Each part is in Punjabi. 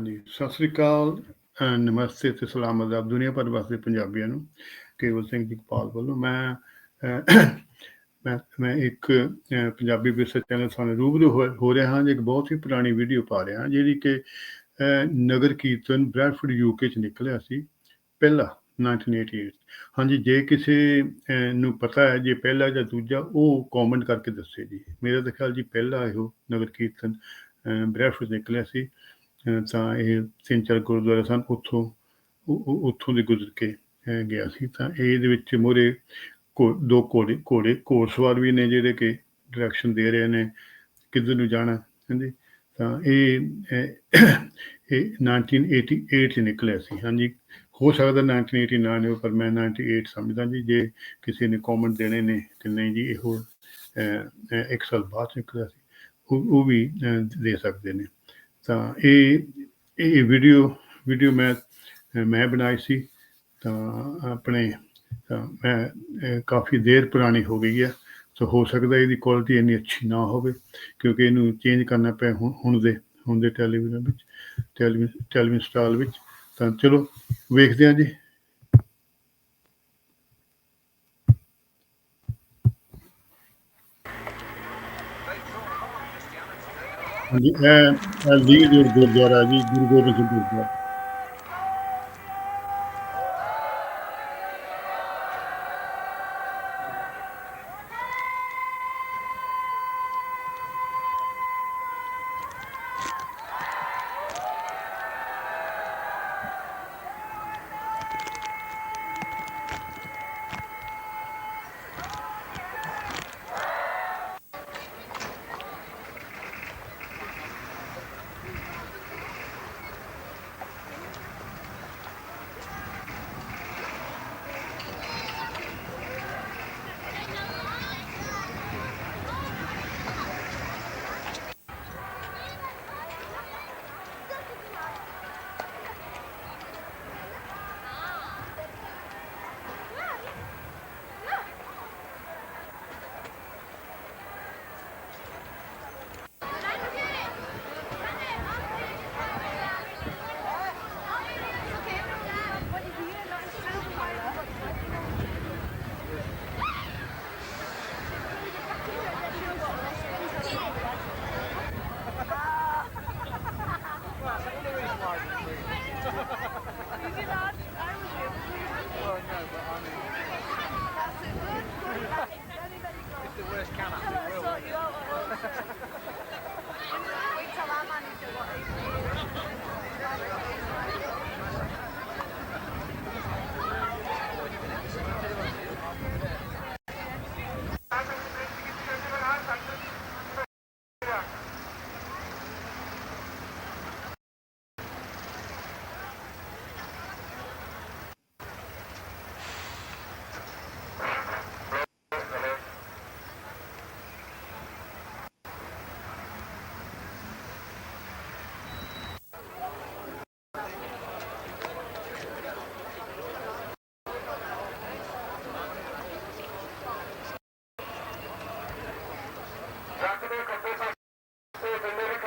ਹਾਂਜੀ ਸਤਿ ਸ੍ਰੀ ਅਕਾਲ ਨਮਸਤੇ ਤੇ ਸਲਾਮ ਅਦਾਬ ਦੁਨੀਆ ਭਰ ਵਾਸਤੇ ਪੰਜਾਬੀਆਂ ਨੂੰ ਕੇਵਲ ਸਿੰਘ ਜਗਪਾਲ ਵੱਲੋਂ। ਮੈਂ ਮੈਂ ਮੈਂ ਇੱਕ ਪੰਜਾਬੀ ਵਿਰਸਾ ਚੈਨਲ ਸਾਨੂੰ ਰੂਬਰੂ ਹੋ ਰਿਹਾ ਹਾਂ ਜੀ ਇੱਕ ਬਹੁਤ ਹੀ ਪੁਰਾਣੀ ਵੀਡੀਓ ਪਾ ਰਿਹਾ ਜਿਹੜੀ ਕਿ ਨਗਰ ਕੀਰਤਨ ਬ੍ਰੈਡਫੋਰਡ ਯੂਕੇ ਚ ਨਿਕਲਿਆ ਸੀ ਪਹਿਲਾ 1988 ਹਾਂਜੀ ਜੇ ਕਿਸੇ ਨੂੰ ਪਤਾ ਹੈ ਜੇ ਪਹਿਲਾ ਜਾਂ ਦੂਜਾ ਉਹ ਕਮੈਂਟ ਕਰਕੇ ਦੱਸੇ ਜੀ। ਮੇਰਾ ਤਾਂ ਖਿਆਲ ਜੀ ਪਹਿਲਾ ਇਹੋ ਨਗਰ ਕੀਰਤਨ ਅਹ, ਬ੍ਰੈਡਫੋਰਡ ਨਿਕਲਿਆ ਸੀ। ਤਾਂ ਇਹ ਤਿੰਨ ਚਾਰ ਗੁਰਦੁਆਰੇ ਸਨ ਉੱਥੋਂ ਉੱਥੋਂ ਦੀ ਗੁਜ਼ਰ ਕੇ ਗਿਆ ਸੀ। ਤਾਂ ਇਹਦੇ ਵਿੱਚ ਮੋਰੇ ਦੋ ਘੋੜੇ ਘੋੜੇ ਘੋੜਸਵਾਰ ਵੀ ਨੇ ਜਿਹੜੇ ਕਿ ਡਾਇਰੈਕਸ਼ਨ ਦੇ ਰਹੇ ਨੇ ਕਿੱਧਰ ਨੂੰ ਜਾਣਾ ਹਾਂਜੀ। ਤਾਂ ਇਹ ਇਹ ਇਹ 1988 ਚ ਨਿਕਲਿਆ ਸੀ। ਹਾਂਜੀ ਹੋ ਸਕਦਾ 1989 ਹੋ ਪਰ ਮੈਂ 98 ਸਮਝਦਾ ਜੀ ਜੇ ਕਿਸੇ ਨੇ ਕਮੈਂਟ ਦੇਣੇ ਨੇ ਕਿ ਨਹੀਂ ਜੀ ਇਹੋ ਅਹ, ਇੱਕ ਸਾਲ ਬਾਅਦ ਨਿਕਲਿਆ ਸੀ। ਉਹ ਉਹ ਵੀ ਦੇ ਸਕਦੇ ਨੇ। ਤਾਂ ਇਹ ਇਹ ਵੀਡੀਓ ਵੀਡੀਓ ਮੈਂ ਮੈਂ ਬਣਾਈ ਸੀ। ਤਾਂ ਆਪਣੇ, ਤਾਂ ਮੈਂ ਕਾਫੀ ਦੇਰ ਪੁਰਾਣੀ ਹੋ ਗਈ ਹੈ। ਸੋ ਹੋ ਸਕਦਾ ਇਹਦੀ ਕੁਆਲਿਟੀ ਇੰਨੀ ਅੱਛੀ ਨਾ ਹੋਵੇ, ਕਿਉਂਕਿ ਇਹਨੂੰ ਚੇਂਜ ਕਰਨਾ ਪਿਆ ਹੁਣ ਹੁਣ ਦੇ ਹੁਣ ਦੇ ਟੈਲੀਵਿਜ਼ਨ ਵਿੱਚ ਟੈਲੀਵਿਜ਼ਨ ਟੈਲੀਵਿਜ਼ਨ ਸਟਾਈਲ ਵਿੱਚ। ਤਾਂ ਚਲੋ, ਵੇਖਦੇ ਹਾਂ ਜੀ। ਹਾਂਜੀ ਇਹ ਇਹ ਲੀਡ ਗੁਰਦੁਆਰਾ ਜੀ ਗੁਰੂ ਗੋਬਿੰਦ ਸਿੰਘ ਗੁਰਦੁਆਰਾ।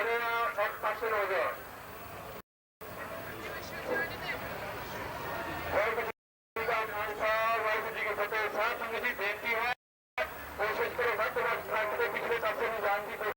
ਬੰਦੇ ਵੀ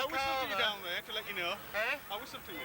I wish up to you down there to let you know. Eh? I wish to you.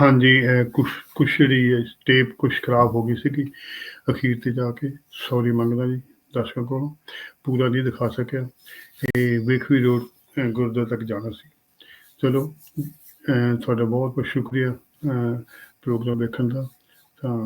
ਹਾਂਜੀ ਕੁਛ ਕੁਛ ਜਿਹੜੀ ਟੇਪ ਕੁਛ ਖਰਾਬ ਹੋ ਗਈ ਸੀਗੀ, ਅਖੀਰ ਤੇ ਜਾ ਕੇ ਸੌਰੀ ਮੰਗਦਾ ਜੀ, ਦਰਸ਼ਕਾਂ ਕੋਲੋਂ, ਪੂਰਾ ਨਹੀਂ ਦਿਖਾ ਸਕਿਆ। ਇਹ ਵੇਖਵੀ ਰੋਡ ਗੁਰਦੁਆਰਾ ਤੱਕ ਜਾਣਾ ਸੀ। ਚਲੋ ਤੁਹਾਡਾ ਬਹੁਤ ਬਹੁਤ ਸ਼ੁਕਰੀਆ ਪ੍ਰੋਗਰਾਮ ਵੇਖਣ ਦਾ। ਤਾਂ